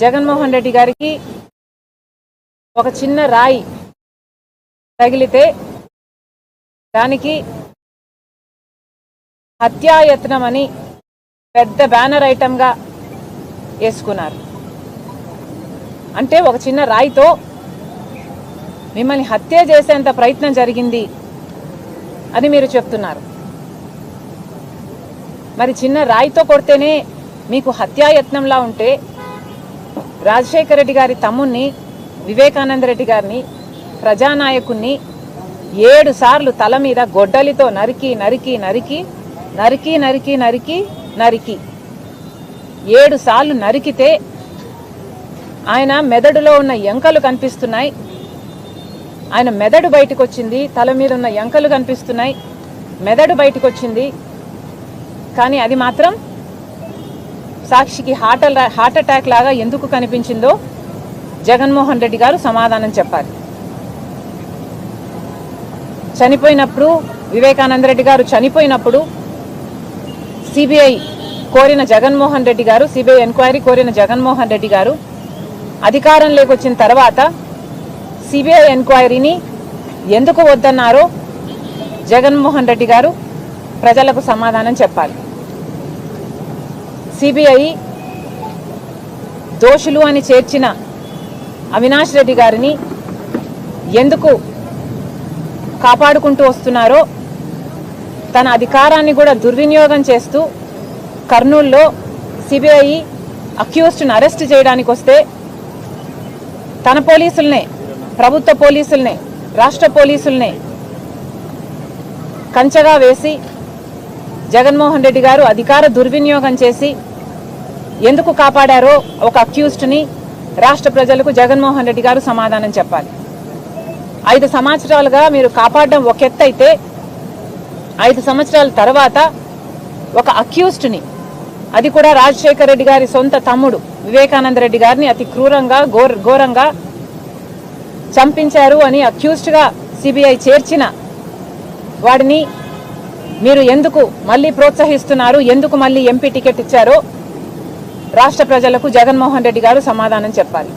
జగన్మోహన్ రెడ్డి గారికి ఒక చిన్న రాయి తగిలితే దానికి హత్యాయత్నం అని పెద్ద బ్యానర్ ఐటమ్గా వేసుకున్నారు. అంటే ఒక చిన్న రాయితో మిమ్మల్ని హత్య చేసేంత ప్రయత్నం జరిగింది అని మీరు చెప్తున్నారు. మరి చిన్న రాయితో కొడితేనే మీకు హత్యాయత్నంలా ఉంటే రాజశేఖర రెడ్డి గారి తమ్ముణ్ణి వివేకానంద రెడ్డి గారిని ప్రజానాయకుణ్ణి ఏడు సార్లు తల మీద గొడ్డలితో నరికి నరికి నరికి నరికి నరికి నరికి నరికి. ఏడు సార్లు నరికితే ఆయన మెదడులో ఉన్న ఎంకలు కనిపిస్తున్నాయి. ఆయన మెదడు బయటకు వచ్చింది తల మీద ఉన్న ఎంకలు కనిపిస్తున్నాయి. మెదడు బయటకు వచ్చింది కానీ అది మాత్రం సాక్షికి హార్ట్ హార్ట్ అటాక్ లాగా ఎందుకు కనిపించిందో జగన్మోహన్ రెడ్డి గారు సమాధానం చెప్పాలి. చనిపోయినప్పుడు వివేకానంద రెడ్డి గారు చనిపోయినప్పుడు సిబిఐ కోరిన జగన్మోహన్ రెడ్డి గారు సిబిఐ ఎంక్వైరీ కోరిన జగన్మోహన్ రెడ్డి గారు అధికారంలోకి వచ్చిన తర్వాత సిబిఐ ఎంక్వైరీని ఎందుకు వద్దన్నారో జగన్మోహన్ రెడ్డి గారు ప్రజలకు సమాధానం చెప్పాలి. సిబిఐ దోషులు అని చేర్చిన అవినాష్ రెడ్డి గారిని ఎందుకు కాపాడుకుంటూ వస్తున్నారో తన అధికారాన్ని కూడా దుర్వినియోగం చేస్తూ కర్నూల్లో సిబిఐ అక్యూస్డ్ను అరెస్ట్ చేయడానికి వస్తే తన పోలీసుల్నే ప్రభుత్వ పోలీసుల్నే రాష్ట్ర పోలీసుల్నే కంచగా వేసి జగన్మోహన్ రెడ్డి గారు అధికార దుర్వినియోగం చేసి ఎందుకు కాపాడారో ఒక అక్యూస్డ్ని రాష్ట్ర ప్రజలకు జగన్మోహన్ రెడ్డి గారు సమాధానం చెప్పాలి. ఐదు సంవత్సరాలుగా మీరు కాపాడడం ఒక ఎత్తు అయితే ఐదు సంవత్సరాల తర్వాత ఒక అక్యూస్డ్ని అది కూడా రాజశేఖర రెడ్డి గారి సొంత తమ్ముడు వివేకానంద రెడ్డి గారిని అతి క్రూరంగా ఘోర ఘోరంగా చంపించారు అని అక్యూస్డ్గా సిబిఐ చేర్చిన వాడిని మీరు ఎందుకు మళ్ళీ ప్రోత్సహిస్తున్నారు ఎందుకు మళ్ళీ ఎంపీ టికెట్ ఇచ్చారో రాష్ట్ర ప్రజలకు జగన్మోహన్ రెడ్డి గారు సమాధానం చెప్పాలి.